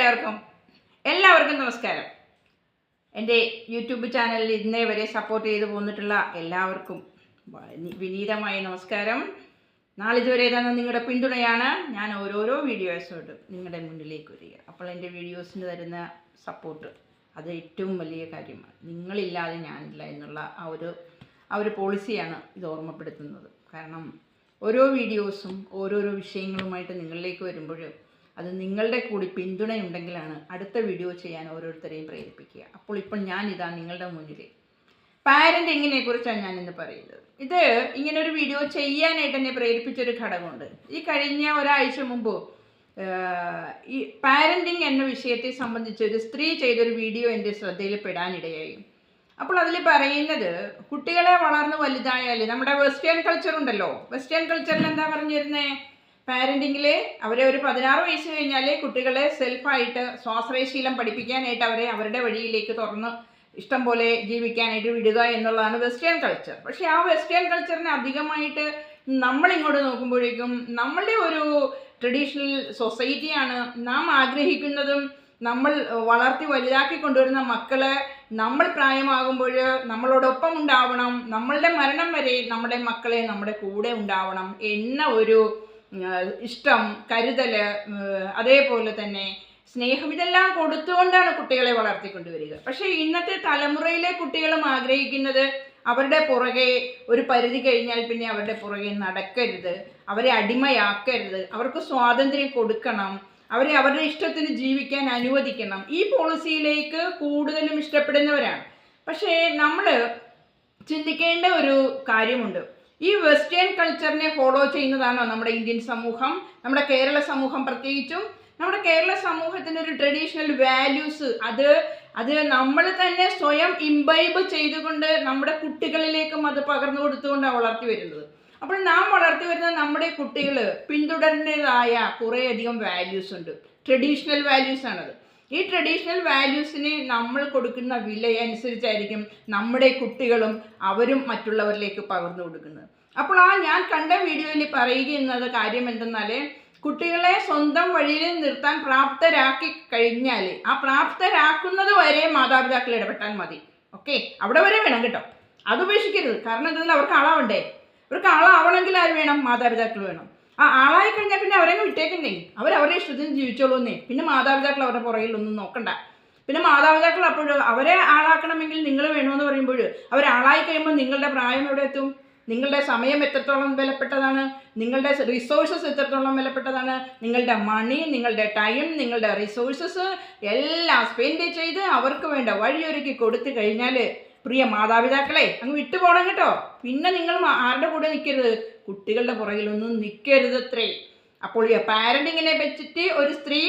എല്ലാവർക്കും എല്ലാവർക്കും നമസ്കാരം. എന്റെ യൂട്യൂബ് ചാനലിൽ ഇന്നേ വരെ സപ്പോർട്ട് ചെയ്തു പോന്നിട്ടുള്ള എല്ലാവർക്കും വിനീതമായ നമസ്കാരം. നാളിതുവരെ തന്ന നിങ്ങളുടെ പിന്തുണയാണ് ഞാൻ ഓരോരോ വീഡിയോസോട് നിങ്ങളുടെ മുന്നിലേക്ക് വരിക. അപ്പോൾ എന്റെ വീഡിയോസിന് തരുന്ന സപ്പോർട്ട് അത് ഏറ്റവും വലിയ കാര്യമാണ്. നിങ്ങളില്ലാതെ ഞാനില്ല എന്നുള്ള ആ ഒരു ആ ഒരു പോളിസിയാണ് ഇത് ഓർമ്മപ്പെടുത്തുന്നത്. കാരണം ഓരോ വീഡിയോസും ഓരോരോ വിഷയങ്ങളുമായിട്ട് നിങ്ങളിലേക്ക് വരുമ്പോൾ അത് നിങ്ങളുടെ കൂടി പിന്തുണയുണ്ടെങ്കിലാണ് അടുത്ത വീഡിയോ ചെയ്യാൻ ഓരോരുത്തരെയും പ്രേരിപ്പിക്കുക. അപ്പോൾ ഇപ്പോൾ ഞാൻ ഇതാ നിങ്ങളുടെ മുന്നിൽ പാരന്റിങ്ങിനെ കുറിച്ചാണ് ഞാൻ ഇന്ന് പറയുന്നത്? ഇത് ഇങ്ങനെ ഒരു വീഡിയോ ചെയ്യാനായിട്ട് എന്നെ പ്രേരിപ്പിച്ചൊരു ഘടകമുണ്ട്. ഈ കഴിഞ്ഞ ഒരാഴ്ച മുമ്പ് ഈ പാരന്റിങ് എന്ന വിഷയത്തെ സംബന്ധിച്ച് ഒരു സ്ത്രീ ചെയ്തൊരു വീഡിയോ എന്റെ ശ്രദ്ധയിൽ പെടാനിടയായി. അപ്പോൾ അതിൽ പറയുന്നത് കുട്ടികളെ വളർന്ന് വലുതായാൽ നമ്മുടെ വെസ്റ്റേൺ കൾച്ചർ ഉണ്ടല്ലോ. വെസ്റ്റേൺ കൾച്ചറിൽ എന്താ പറഞ്ഞിരുന്നേ? പാരന്റിങ്ങിൽ അവരെ ഒരു പതിനാറ് വയസ്സ് കഴിഞ്ഞാൽ കുട്ടികളെ സെൽഫായിട്ട് സ്വാശ്രയശീലം പഠിപ്പിക്കാനായിട്ട് അവരെ അവരുടെ വഴിയിലേക്ക് തുറന്ന് ഇഷ്ടം പോലെ ജീവിക്കാനായിട്ട് വിടുക എന്നുള്ളതാണ് വെസ്റ്റേൺ കൾച്ചർ പക്ഷേ ആ വെസ്റ്റേൺ കൾച്ചറിനെ അധികമായിട്ട് നമ്മളിങ്ങോട്ട് നോക്കുമ്പോഴേക്കും നമ്മളുടെ ഒരു ട്രഡീഷണൽ സൊസൈറ്റിയാണ് നാം ആഗ്രഹിക്കുന്നതും നമ്മൾ വളർത്തി വലുതാക്കി കൊണ്ടുവരുന്ന മക്കൾ നമ്മൾ പ്രായമാകുമ്പോൾ നമ്മളോടൊപ്പം ഉണ്ടാവണം. നമ്മളുടെ മരണം വരെ നമ്മുടെ മക്കളെ നമ്മുടെ കൂടെ ഉണ്ടാവണം എന്ന ഒരു ഇഷ്ടം കരുതൽ അതേപോലെ തന്നെ സ്നേഹം ഇതെല്ലാം കൊടുത്തുകൊണ്ടാണ് കുട്ടികളെ വളർത്തിക്കൊണ്ടുവരിക. പക്ഷേ ഇന്നത്തെ തലമുറയിലെ കുട്ടികളും ആഗ്രഹിക്കുന്നത് അവരുടെ പുറകെ ഒരു പരിധി കഴിഞ്ഞാൽ പിന്നെ അവരുടെ പുറകെ നടക്കരുത് അവരെ അടിമയാക്കരുത് അവർക്ക് സ്വാതന്ത്ര്യം കൊടുക്കണം അവരെ അവരുടെ ഇഷ്ടത്തിന് ജീവിക്കാൻ അനുവദിക്കണം. ഈ പോളിസിയിലേക്ക് കൂടുതലും ഇഷ്ടപ്പെടുന്നവരാണ്. പക്ഷേ നമ്മൾ ചിന്തിക്കേണ്ട ഒരു കാര്യമുണ്ട്. ഈ വെസ്റ്റേൺ കൾച്ചറിനെ ഫോളോ ചെയ്യുന്നതാണോ നമ്മുടെ ഇന്ത്യൻ സമൂഹം? നമ്മുടെ കേരള സമൂഹം പ്രത്യേകിച്ചും? നമ്മുടെ കേരള സമൂഹത്തിന്റെ ഒരു ട്രഡീഷണൽ വാല്യൂസ് അത് അത് നമ്മൾ തന്നെ സ്വയം ഇംബൈബ് ചെയ്തുകൊണ്ട് നമ്മുടെ കുട്ടികളിലേക്കും അത് പകർന്നു കൊടുത്തുകൊണ്ടാണ് വളർത്തി വരുന്നത്. അപ്പോൾ നാം വളർത്തി വരുന്ന നമ്മുടെ കുട്ടികൾ പിന്തുടരേണ്ടതായ കുറേയധികം വാല്യൂസ് ഉണ്ട്. ട്രഡീഷണൽ വാല്യൂസ് ആണത്. ഈ ട്രഡീഷണൽ വാല്യൂസിന് നമ്മൾ കൊടുക്കുന്ന വില അനുസരിച്ചായിരിക്കും നമ്മുടെ കുട്ടികളും അവരും മറ്റുള്ളവരിലേക്ക് പകർന്നു കൊടുക്കുന്നത്. അപ്പോൾ ആ ഞാൻ കണ്ട വീഡിയോയിൽ പറയുന്നത് കാര്യം എന്തെന്നാൽ കുട്ടികളെ സ്വന്തം വഴിയിൽ നിർത്താൻ പ്രാപ്തരാക്കി കഴിഞ്ഞാൽ ആ പ്രാപ്തരാക്കുന്നത് വരെ മാതാപിതാക്കൾ ഇടപെട്ടാൽ മതി. ഓക്കെ? അവിടെ വരെ വേണം കേട്ടോ. അത് ഉപേക്ഷിക്കരുത്. കാരണം എന്തെന്നാൽ അവർക്ക് ആളാവണ്ടേ? അവർക്ക് ആളാവണമെങ്കിൽ ആര് വേണം? മാതാപിതാക്കൾ വേണം. ആ ആളായി കഴിഞ്ഞാൽ പിന്നെ അവരെ വിട്ടേക്കണ്ടേ? അവർ അവരുടെ ഇഷ്ടത്തിന് ജീവിച്ചോളൂന്നേ പിന്നെ മാതാപിതാക്കൾ അവരുടെ പുറകിൽ ഒന്നും നോക്കണ്ട. പിന്നെ മാതാപിതാക്കൾ അപ്പോഴും അവരെ ആളാക്കണമെങ്കിൽ നിങ്ങൾ വേണമെന്ന് പറയുമ്പോൾ അവരാളായി കഴിയുമ്പോൾ നിങ്ങളുടെ പ്രായം എവിടെ എത്തും? നിങ്ങളുടെ സമയം എത്രത്തോളം വിലപ്പെട്ടതാണ്? നിങ്ങളുടെ റിസോഴ്സസ് എത്രത്തോളം വിലപ്പെട്ടതാണ്? നിങ്ങളുടെ മണി നിങ്ങളുടെ ടൈം നിങ്ങളുടെ റിസോഴ്സസ് എല്ലാം സ്പെൻഡ് ചെയ്ത് അവർക്ക് വേണ്ട വഴിയൊരുക്കി കൊടുത്തു കഴിഞ്ഞാൽ പ്രിയ മാതാപിതാക്കളെ അങ്ങ് വിട്ടുപോകണം കേട്ടോ. പിന്നെ നിങ്ങൾ ആരുടെ കൂടെ നിൽക്കരുത് കുട്ടികളുടെ പുറകിലൊന്നും നിൽക്കരുത് അത്രേ. അപ്പോൾ ഈ പാരന്റിങ്ങിനെ വെച്ചിട്ട് ഒരു സ്ത്രീ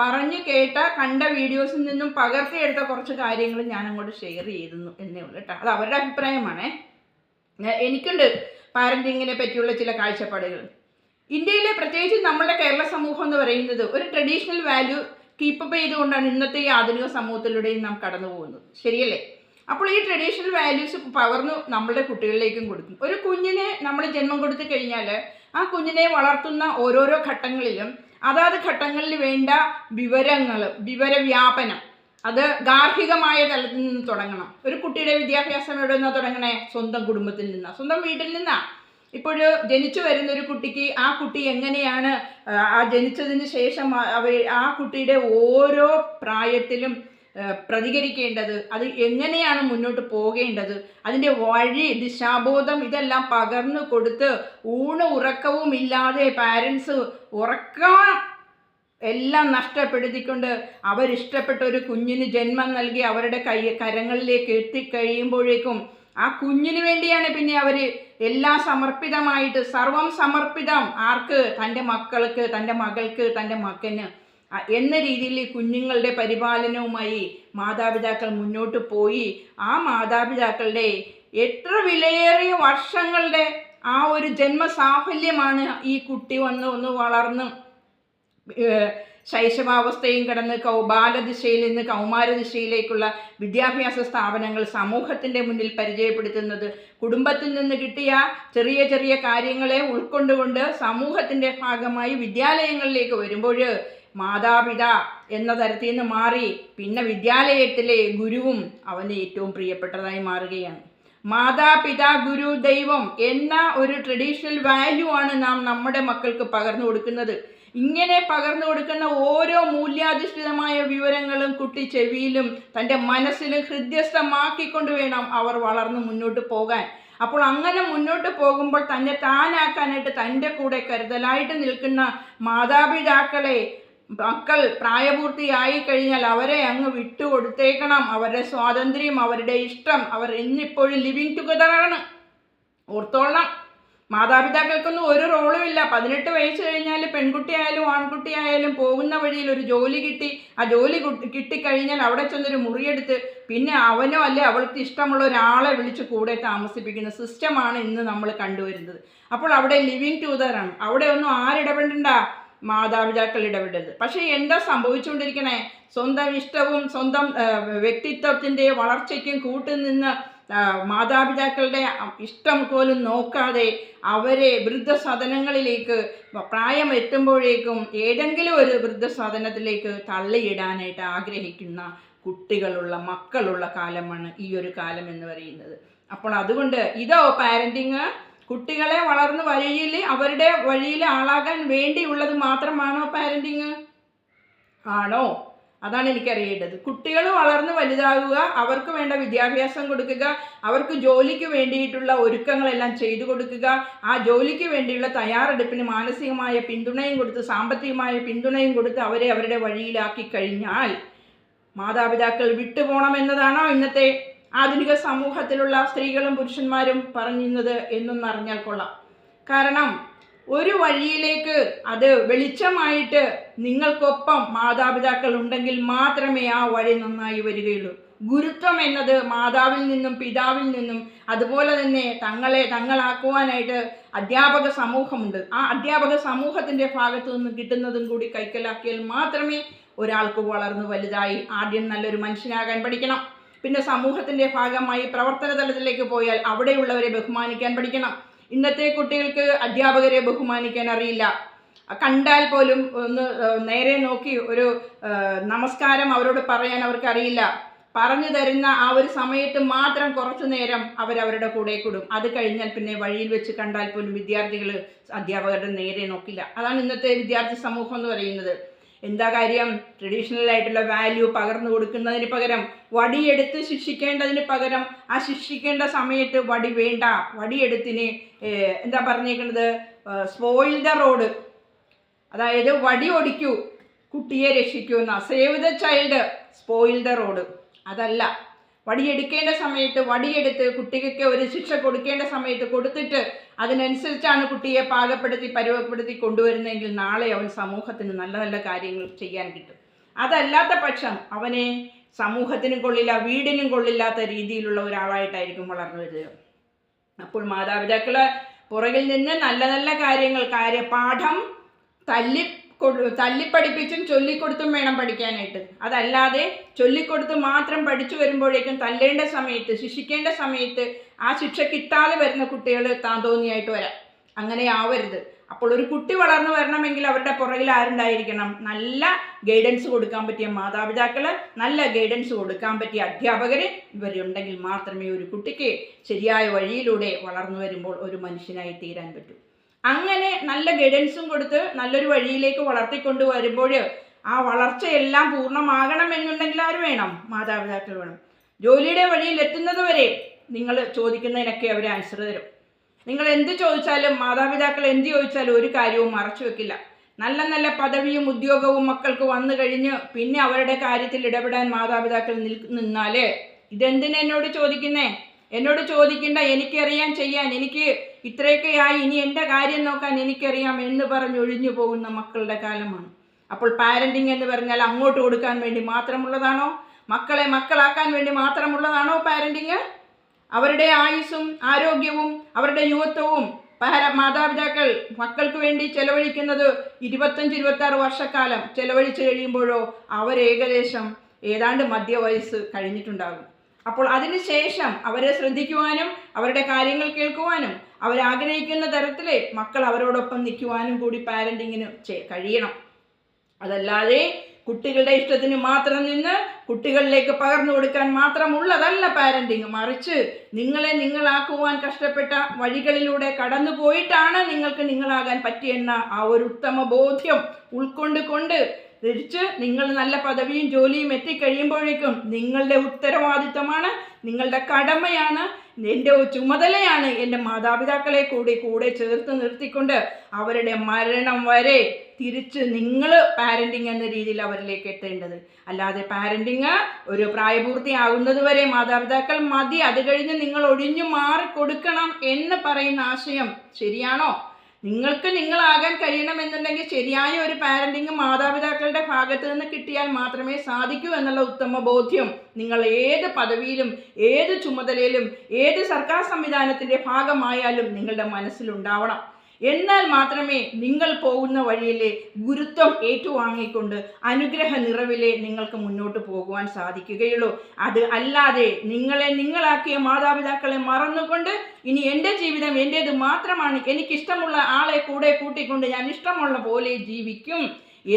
പറഞ്ഞു കേട്ട കണ്ട വീഡിയോസിൽ നിന്നും പകർത്തിയെടുത്ത കുറച്ച് കാര്യങ്ങൾ ഞാൻ അങ്ങോട്ട് ഷെയർ ചെയ്തിരുന്നു എന്നേ ഉള്ളൂ കേട്ടോ. അത് അവരുടെ അഭിപ്രായമാണേ. എനിക്കുണ്ട് പാരന്റിങ്ങിനെ പറ്റിയുള്ള ചില കാഴ്ചപ്പാടുകൾ. ഇന്ത്യയിലെ പ്രത്യേകിച്ച് നമ്മുടെ കേരള സമൂഹം എന്ന് പറയുന്നത് ഒരു ട്രഡീഷണൽ വാല്യൂ കീപ്പപ്പ് ചെയ്തുകൊണ്ടാണ് ഇന്നത്തെ ഈ ആധുനിക സമൂഹത്തിലൂടെയും നാം കടന്നു പോകുന്നത്. ശരിയല്ലേ? അപ്പോൾ ഈ ട്രഡീഷണൽ വാല്യൂസ് പകർന്നു നമ്മളുടെ കുട്ടികളിലേക്കും കൊടുക്കും. ഒരു കുഞ്ഞിനെ നമ്മൾ ജന്മം കൊടുത്തു കഴിഞ്ഞാൽ ആ കുഞ്ഞിനെ വളർത്തുന്ന ഓരോരോ ഘട്ടങ്ങളിലും അതാത് ഘട്ടങ്ങളിൽ വേണ്ട വിവരങ്ങൾ വിവരവ്യാപനം അത് ഗാർഹികമായ തലത്തിൽ നിന്ന് തുടങ്ങണം. ഒരു കുട്ടിയുടെ വിദ്യാഭ്യാസം എവിടെ നിന്നാണ് തുടങ്ങണേ? സ്വന്തം കുടുംബത്തിൽ നിന്നാണ് സ്വന്തം വീട്ടിൽ നിന്നാണ് ഇപ്പോൾ ജനിച്ചു വരുന്ന ഒരു കുട്ടിക്ക് ആ കുട്ടി എങ്ങനെയാണ് ആ, ജനിച്ചതിന് ശേഷം അവ ആ കുട്ടിയുടെ ഓരോ പ്രായത്തിലും പ്രതികരിക്കേണ്ടത് അത് എങ്ങനെയാണ് മുന്നോട്ട് പോകേണ്ടത് അതിന്റെ വഴി ദിശാബോധം ഇതെല്ലാം പകർന്നു കൊടുത്ത് ഊണ് ഉറക്കവും ഇല്ലാതെ പാരൻസ് ഉറക്കം എല്ലാം നഷ്ടപ്പെടുത്തിക്കൊണ്ട് അവരിഷ്ടപ്പെട്ട ഒരു കുഞ്ഞിന് ജന്മം നൽകി അവരുടെ കൈ കരങ്ങളിലേക്ക് എത്തിക്കഴിയുമ്പോഴേക്കും ആ കുഞ്ഞിന് വേണ്ടിയാണ് പിന്നെ അവർ എല്ലാം സമർപ്പിതമായിട്ട് സർവം സമർപ്പിതം ആർക്ക്? തന്റെ മക്കൾക്ക് തന്റെ മകൾക്ക് തന്റെ മകന്. എന്ന രീതിയിൽ കുഞ്ഞുങ്ങളുടെ പരിപാലനവുമായി മാതാപിതാക്കൾ മുന്നോട്ട് പോയി. ആ മാതാപിതാക്കളുടെ എത്ര വിലയേറിയ വർഷങ്ങളുടെ ആ ഒരു ജന്മസാഫല്യമാണ് ഈ കുട്ടി വന്ന് ഒന്ന് വളർന്ന് ശൈശവാവസ്ഥയും കടന്ന് കൗ ബാലദിശയിൽ നിന്ന് കൗമാരദിശയിലേക്കുള്ള വിദ്യാഭ്യാസ സ്ഥാപനങ്ങൾ സമൂഹത്തിന്റെ മുന്നിൽ പരിചയപ്പെടുത്തുന്നത് കുടുംബത്തിൽ നിന്ന് കിട്ടിയ ചെറിയ ചെറിയ കാര്യങ്ങളെ ഉൾക്കൊണ്ടുകൊണ്ട് സമൂഹത്തിന്റെ ഭാഗമായി വിദ്യാലയങ്ങളിലേക്ക് വരുമ്പോൾ മാതാപിതാ എന്ന തരത്തിൽ നിന്ന് മാറി പിന്നെ വിദ്യാലയത്തിലെ ഗുരുവും അവന് ഏറ്റവും പ്രിയപ്പെട്ടതായി മാറുകയാണ്. മാതാപിതാ ഗുരു ദൈവം എന്ന ഒരു ട്രഡീഷണൽ വാല്യൂ ആണ് നാം നമ്മുടെ മക്കൾക്ക് പകർന്നു കൊടുക്കുന്നത്. ഇങ്ങനെ പകർന്നു കൊടുക്കുന്ന ഓരോ മൂല്യാധിഷ്ഠിതമായ വിവരങ്ങളും കുട്ടി ചെവിയിലും തന്റെ മനസ്സിലും ഹൃദ്യസ്ഥമാക്കിക്കൊണ്ട് വേണം അവർ വളർന്ന് മുന്നോട്ട് പോകാൻ. അപ്പോൾ അങ്ങനെ മുന്നോട്ട് പോകുമ്പോൾ തന്നെ താനാക്കാനായിട്ട് തന്റെ കൂടെ കരുതലായിട്ട് നിൽക്കുന്ന മാതാപിതാക്കളെ മക്കൾ പ്രായപൂർത്തിയായി കഴിഞ്ഞാൽ അവരെ അങ്ങ് വിട്ടുകൊടുത്തേക്കണം അവരുടെ സ്വാതന്ത്ര്യം അവരുടെ ഇഷ്ടം അവർ ഇന്നിപ്പോഴും ലിവിങ് ടുഗദറാണ് ഓർത്തോളണം. മാതാപിതാക്കൾക്കൊന്നും ഒരു റോളും ഇല്ല പതിനെട്ട് വയസ്സ് കഴിഞ്ഞാൽ പെൺകുട്ടിയായാലും ആൺകുട്ടിയായാലും പോകുന്ന വഴിയിൽ ഒരു ജോലി കിട്ടി. ആ ജോലി കിട്ടിക്കഴിഞ്ഞാൽ അവിടെ ചെന്നൊരു മുറിയെടുത്ത് പിന്നെ അവനോ അല്ലെ അവൾക്ക് ഇഷ്ടമുള്ള ഒരാളെ വിളിച്ച് കൂടെ താമസിപ്പിക്കുന്ന സിസ്റ്റമാണ് ഇന്ന് നമ്മൾ കണ്ടുവരുന്നത്. അപ്പോൾ അവിടെ ലിവിങ് ടൂതറാണ് അവിടെ ഒന്നും ആരിടപെടണ്ട? മാതാപിതാക്കൾ ഇടപെടരുത്. പക്ഷേ എന്താ സംഭവിച്ചുകൊണ്ടിരിക്കണേ? സ്വന്തം ഇഷ്ടവും സ്വന്തം വ്യക്തിത്വത്തിന്റെ വളർച്ചയ്ക്കും കൂട്ടുനിന്ന് മാതാപിതാക്കളുടെ ഇഷ്ടം പോലും നോക്കാതെ അവരെ വൃദ്ധസദനങ്ങളിലേക്ക് പ്രായം എത്തുമ്പോഴേക്കും ഏതെങ്കിലും ഒരു വൃദ്ധസദനത്തിലേക്ക് തള്ളിയിടാനായിട്ട് ആഗ്രഹിക്കുന്ന കുട്ടികളുള്ള മക്കളുള്ള കാലമാണ് ഈ ഒരു കാലം എന്ന് പറയുന്നത്. അപ്പോൾ അതുകൊണ്ട് ഇതോ പാരന്റിങ് കുട്ടികളെ വളർന്ന് വഴിയിൽ അവരുടെ വഴിയിൽ ആളാകാൻ വേണ്ടിയുള്ളത് മാത്രമാണോ പാരന്റിങ് ആണോ? അതാണ് എനിക്കറിയേണ്ടത്. കുട്ടികൾ വളർന്ന് വലുതാകുക അവർക്ക് വേണ്ട വിദ്യാഭ്യാസം കൊടുക്കുക അവർക്ക് ജോലിക്ക് വേണ്ടിയിട്ടുള്ള ഒരുക്കങ്ങളെല്ലാം ചെയ്തു കൊടുക്കുക ആ ജോലിക്ക് വേണ്ടിയുള്ള തയ്യാറെടുപ്പിന് മാനസികമായ പിന്തുണയും കൊടുത്ത് സാമ്പത്തികമായ പിന്തുണയും കൊടുത്ത് അവരെ അവരുടെ വഴിയിലാക്കി കഴിഞ്ഞാൽ മാതാപിതാക്കൾ വിട്ടുപോകണമെന്നതാണോ ഇന്നത്തെ ആധുനിക സമൂഹത്തിലുള്ള സ്ത്രീകളും പുരുഷന്മാരും പറഞ്ഞിരുന്നത് എന്നൊന്നറിഞ്ഞാൽ കൊള്ളാം. കാരണം ഒരു വഴിയിലേക്ക് അത് വെളിച്ചമായിട്ട് നിങ്ങൾക്കൊപ്പം മാതാപിതാക്കൾ ഉണ്ടെങ്കിൽ മാത്രമേ ആ വഴി നന്നായി വരികയുള്ളൂ. ഗുരുത്വം എന്നത് മാതാവിൽ നിന്നും പിതാവിൽ നിന്നും അതുപോലെ തന്നെ തങ്ങളെ തങ്ങളാക്കുവാനായിട്ട് അധ്യാപക സമൂഹമുണ്ട്. ആ അധ്യാപക സമൂഹത്തിന്റെ ഭാഗത്തു നിന്ന് കിട്ടുന്നതും കൂടി കൈക്കലാക്കിയാൽ മാത്രമേ ഒരാൾക്ക് വളർന്നു വലുതായി ആദ്യം നല്ലൊരു മനുഷ്യനാകാൻ പഠിക്കണം. പിന്നെ സമൂഹത്തിന്റെ ഭാഗമായി പ്രവർത്തന തലത്തിലേക്ക് പോയാൽ അവിടെയുള്ളവരെ ബഹുമാനിക്കാൻ പഠിക്കണം. ഇന്നത്തെ കുട്ടികൾക്ക് അധ്യാപകരെ ബഹുമാനിക്കാൻ അറിയില്ല. കണ്ടാൽ പോലും ഒന്ന് നേരെ നോക്കി ഒരു നമസ്കാരം അവരോട് പറയാൻ അവർക്ക് അറിയില്ല. പറഞ്ഞു തരുന്ന ആ ഒരു സമയത്ത് മാത്രം കുറച്ചു നേരം അവരവരുടെ കൂടെ കൂടും. അത് കഴിഞ്ഞാൽ പിന്നെ വഴിയിൽ വെച്ച് കണ്ടാൽ പോലും വിദ്യാർത്ഥികൾ അധ്യാപകരുടെ നേരെ നോക്കില്ല. അതാണ് ഇന്നത്തെ വിദ്യാർത്ഥി സമൂഹം എന്ന് പറയുന്നത്. എന്താ കാര്യം? ട്രഡീഷണൽ ആയിട്ടുള്ള വാല്യൂ പകർന്നു കൊടുക്കുന്നതിന് പകരം വടിയെടുത്ത് ശിക്ഷിക്കേണ്ടതിന് പകരം ആ ശിക്ഷിക്കേണ്ട സമയത്ത് വടി വേണ്ട. വടിയെടുത്തിന് എന്താ പറഞ്ഞേക്കുന്നത് സ്പോയിൽ ദ റോഡ് അതായത് വടി ഒടിക്കൂ കുട്ടിയെ രക്ഷിക്കൂ എന്ന. Save the child spoil the rod അതല്ല. വടിയെടുക്കേണ്ട സമയത്ത് വടിയെടുത്ത് കുട്ടിക്കൊക്കെ ഒരു ശിക്ഷ കൊടുക്കേണ്ട സമയത്ത് കൊടുത്തിട്ട് അതിനനുസരിച്ചാണ് കുട്ടിയെ പാകപ്പെടുത്തി പരുവപ്പെടുത്തി കൊണ്ടുവരുന്നതെങ്കിൽ നാളെ അവൻ സമൂഹത്തിന് നല്ല നല്ല കാര്യങ്ങൾ ചെയ്യാൻ കിട്ടും. അതല്ലാത്ത പക്ഷം അവനെ സമൂഹത്തിനും കൊള്ളില്ല വീടിനും കൊള്ളില്ലാത്ത രീതിയിലുള്ള ഒരാളായിട്ടായിരിക്കും വളർന്നു വരുന്നത് അപ്പോൾ മാതാപിതാക്കൾ പുറകിൽ നിന്ന് നല്ല നല്ല കാര്യങ്ങൾ കാര്യപാഠം തല്ലി തല്ലിപ്പഠിപ്പിച്ചും ചൊല്ലിക്കൊടുത്തും വേണം പഠിക്കാനായിട്ട്. അതല്ലാതെ ചൊല്ലിക്കൊടുത്ത് മാത്രം പഠിച്ചു വരുമ്പോഴേക്കും തല്ലേണ്ട സമയത്ത് ശിക്ഷിക്കേണ്ട സമയത്ത് ആ ശിക്ഷ കിട്ടാതെ വരുന്ന കുട്ടികൾ താൻ തോന്നിയായിട്ട് വരാം. അങ്ങനെ ആവരുത്. അപ്പോൾ ഒരു കുട്ടി വളർന്നു വരണമെങ്കിൽ അവരുടെ പുറകിൽ ആരുണ്ടായിരിക്കണം? നല്ല ഗൈഡൻസ് കൊടുക്കാൻ പറ്റിയ മാതാപിതാക്കൾ നല്ല ഗൈഡൻസ് കൊടുക്കാൻ പറ്റിയ അധ്യാപകർ ഇവരുണ്ടെങ്കിൽ മാത്രമേ ഒരു കുട്ടിക്ക് ശരിയായ വഴിയിലൂടെ വളർന്നു വരുമ്പോൾ ഒരു മനുഷ്യനായി തീരാൻ പറ്റൂ. അങ്ങനെ നല്ല ഗൈഡൻസും കൊടുത്ത് നല്ലൊരു വഴിയിലേക്ക് വളർത്തിക്കൊണ്ട് വരുമ്പോൾ ആ വളർച്ചയെല്ലാം പൂർണമാകണമെന്നുണ്ടെങ്കിൽ ആര് വേണം? മാതാപിതാക്കൾ വേണം. ജോലിയുടെ വഴിയിൽ എത്തുന്നത് വരെ നിങ്ങൾ ചോദിക്കുന്നതിനൊക്കെ അവർ ആൻസർ തരും. നിങ്ങൾ എന്ത് ചോദിച്ചാലും മാതാപിതാക്കൾ എന്ത് ചോദിച്ചാലും ഒരു കാര്യവും മറച്ചു വെക്കില്ല. നല്ല നല്ല പദവിയും ഉദ്യോഗവും മക്കൾക്ക് വന്നു കഴിഞ്ഞ് പിന്നെ അവരുടെ കാര്യത്തിൽ ഇടപെടാൻ മാതാപിതാക്കൾ നിൽ നിന്നാൽ ഇതെന്തിനെന്നോട് ചോദിക്കുന്നേ? എന്നോട് ചോദിക്കണ്ട എനിക്കറിയാൻ ചെയ്യാൻ. എനിക്ക് ഇത്രയൊക്കെ ആയി ഇനി എന്റെ കാര്യം നോക്കാൻ എനിക്കറിയാം എന്ന് പറഞ്ഞ് ഒഴിഞ്ഞു പോകുന്ന മക്കളുടെ കാലമാണ്. അപ്പോൾ പാരന്റിങ് എന്ന് പറഞ്ഞാൽ അങ്ങോട്ട് കൊടുക്കാൻ വേണ്ടി മാത്രമുള്ളതാണോ? മക്കളെ മക്കളാക്കാൻ വേണ്ടി മാത്രമുള്ളതാണോ പാരന്റിങ് അവരുടെ ആയുസ്സും ആരോഗ്യവും അവരുടെ യുവത്വവും പാര മാതാപിതാക്കൾ മക്കൾക്ക് വേണ്ടി ചെലവഴിക്കുന്നത് ഇരുപത്തഞ്ച് ഇരുപത്തി ആറ് വർഷക്കാലം ചെലവഴിച്ച് കഴിയുമ്പോഴോ അവർ ഏകദേശം ഏതാണ്ട് മധ്യവയസ്സ് കഴിഞ്ഞിട്ടുണ്ടാകും. അപ്പോൾ അതിനുശേഷം അവരെ ശ്രദ്ധിക്കുവാനും അവരുടെ കാര്യങ്ങൾ കേൾക്കുവാനും അവരാഗ്രഹിക്കുന്ന തരത്തിൽ മക്കൾ അവരോടൊപ്പം നിൽക്കുവാനും കൂടി പാരന്റിങ്ങിന് കഴിയണം. അതല്ലാതെ കുട്ടികളുടെ ഇഷ്ടത്തിന് മാത്രം നിന്ന് കുട്ടികളിലേക്ക് പകർന്നു കൊടുക്കാൻ മാത്രമുള്ളതല്ല പാരന്റിങ്. മറിച്ച് നിങ്ങളെ നിങ്ങളാക്കുവാൻ കഷ്ടപ്പെട്ട വഴികളിലൂടെ കടന്നു പോയിട്ടാണ് നിങ്ങൾക്ക് നിങ്ങളാകാൻ പറ്റിയെന്ന ആ ഒരു ഉത്തമ ബോധ്യം ഉൾക്കൊണ്ട് കൊണ്ട് തിരിച്ച് നിങ്ങൾ നല്ല പദവിയും ജോലിയും എത്തിക്കഴിയുമ്പോഴേക്കും നിങ്ങളുടെ ഉത്തരവാദിത്തമാണ് നിങ്ങളുടെ കടമയാണ് എന്റെ ചുമതലയാണ് എന്റെ മാതാപിതാക്കളെ കൂടി കൂടെ ചേർത്ത് നിർത്തിക്കൊണ്ട് അവരുടെ മരണം വരെ തിരിച്ച് നിങ്ങൾ പാരന്റിങ് എന്ന രീതിയിൽ അവരിലേക്ക് എത്തേണ്ടത്. അല്ലാതെ പാരന്റിങ് ഒരു പ്രായപൂർത്തിയാകുന്നത് വരെ മാതാപിതാക്കൾ മതി. അത് കഴിഞ്ഞ് നിങ്ങൾ ഒഴിഞ്ഞു മാറി കൊടുക്കണം എന്ന് പറയുന്ന ആശയം ശരിയാണോ? നിങ്ങൾക്ക് നിങ്ങളാകാൻ കഴിയണമെന്നുണ്ടെങ്കിൽ ശരിയായ ഒരു പാരന്റിങ് മാതാപിതാക്കളുടെ ഭാഗത്ത് നിന്ന് കിട്ടിയാൽ മാത്രമേ സാധിക്കൂ എന്നുള്ള ഉത്തമ ബോധ്യം നിങ്ങൾ ഏത് പദവിയിലും ഏത് ചുമതലയിലും ഏത് സർക്കാർ സംവിധാനത്തിന്റെ ഭാഗമായാലും നിങ്ങളുടെ മനസ്സിലുണ്ടാവണം. എന്നാൽ മാത്രമേ നിങ്ങൾ പോകുന്ന വഴിയിലെ ഗുരുത്വം ഏറ്റുവാങ്ങിക്കൊണ്ട് അനുഗ്രഹ നിറവിലെ നിങ്ങൾക്ക് മുന്നോട്ട് പോകുവാൻ സാധിക്കുകയുള്ളൂ. അത് അല്ലാതെ നിങ്ങളെ നിങ്ങളാക്കിയ മാതാപിതാക്കളെ മറന്നുകൊണ്ട് ഇനി എന്റെ ജീവിതം എന്റേത് മാത്രമാണ്. എനിക്കിഷ്ടമുള്ള ആളെ കൂടെ കൂട്ടിക്കൊണ്ട് ഞാൻ ഇഷ്ടമുള്ള പോലെ ജീവിക്കും.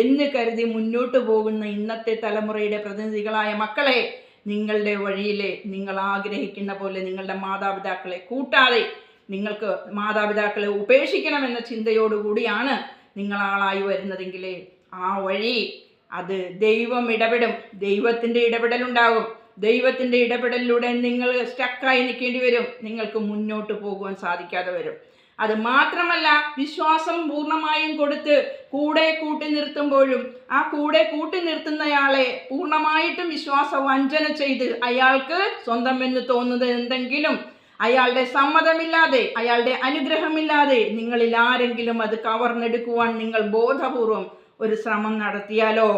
എന്ന് കരുതി മുന്നോട്ട് പോകുന്ന ഇന്നത്തെ തലമുറയുടെ പ്രതിനിധികളായ മക്കളെ നിങ്ങളുടെ വഴിയിലെ നിങ്ങൾ ആഗ്രഹിക്കുന്ന പോലെ നിങ്ങളുടെ മാതാപിതാക്കളെ കൂട്ടാതെ നിങ്ങൾക്ക് മാതാപിതാക്കളെ ഉപേക്ഷിക്കണമെന്ന ചിന്തയോടുകൂടിയാണ് നിങ്ങളാളായി വരുന്നതെങ്കിൽ ആ വഴി അത് ദൈവം ഇടപെടും. ദൈവത്തിന്റെ ഇടപെടലുണ്ടാകും. ദൈവത്തിന്റെ ഇടപെടലിലൂടെ നിങ്ങൾ സ്റ്റക്കായി നിൽക്കേണ്ടി വരും. നിങ്ങൾക്ക് മുന്നോട്ട് പോകുവാൻ സാധിക്കാതെ വരും. അത് മാത്രമല്ല വിശ്വാസം പൂർണമായും കൊടുത്ത് കൂടെ കൂട്ടി നിർത്തുമ്പോഴും ആ കൂടെ കൂട്ടി നിർത്തുന്നയാളെ പൂർണമായിട്ടും വിശ്വാസ വഞ്ചന ചെയ്ത് അയാൾക്ക് സ്വന്തം എന്ന് തോന്നുന്നത് എന്തെങ്കിലും അയാളുടെ സമ്മതമില്ലാതെ അയാളുടെ അനുഗ്രഹമില്ലാതെ നിങ്ങളിൽ ആരെങ്കിലും അത് കവർന്നെടുക്കുവാൻ നിങ്ങൾ ബോധപൂർവം ഒരു ശ്രമം നടത്തിയാലോ?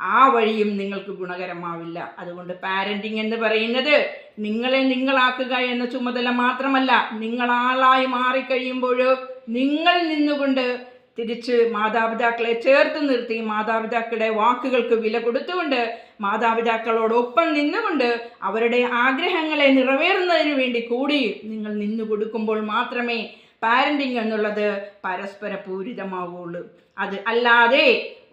ആ വഴിയും നിങ്ങൾക്ക് ഗുണകരമാവില്ല. അതുകൊണ്ട് പാരന്റിങ് എന്ന് പറയുന്നത് നിങ്ങളെ നിങ്ങളാക്കുക എന്ന ചുമതല മാത്രമല്ല നിങ്ങൾ ആളായി മാറിക്കഴിയുമ്പോൾ നിങ്ങൾ നിന്നുകൊണ്ട് തിരിച്ച് മാതാപിതാക്കളെ ചേർത്ത് നിർത്തി മാതാപിതാക്കളുടെ വാക്കുകൾക്ക് വില കൊടുത്തുകൊണ്ട് മാതാപിതാക്കളോടൊപ്പം നിന്നുകൊണ്ട് അവരുടെ ആഗ്രഹങ്ങളെ നിറവേറുന്നതിന് വേണ്ടി കൂടി നിങ്ങൾ നിന്നു കൊടുക്കുമ്പോൾ മാത്രമേ പാരന്റിങ് എന്നുള്ളത് പരസ്പര പൂരിതമാവുള്ളൂ അത് അല്ലാതെ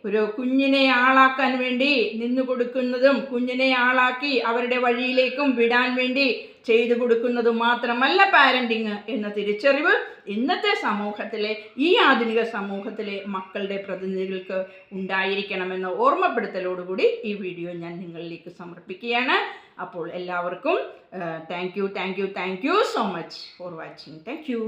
ഒരു കുഞ്ഞിനെ ആളാക്കാൻ വേണ്ടി നിന്നു കൊടുക്കുന്നതും കുഞ്ഞിനെ ആളാക്കി അവരുടെ വഴിയിലേക്കും വിടാൻ വേണ്ടി ചെയ്തു കൊടുക്കുന്നതും മാത്രമല്ല പാരന്റിങ് എന്ന തിരിച്ചറിവ് ഇന്നത്തെ സമൂഹത്തിലെ ഈ ആധുനിക സമൂഹത്തിലെ മക്കളുടെ പ്രതിനിധികൾക്ക് ഉണ്ടായിരിക്കണമെന്ന ഓർമ്മപ്പെടുത്തലോടുകൂടി ഈ വീഡിയോ ഞാൻ നിങ്ങളിലേക്ക് സമർപ്പിക്കുകയാണ്. അപ്പോൾ എല്ലാവർക്കും thank you thank you thank you so much for watching thank you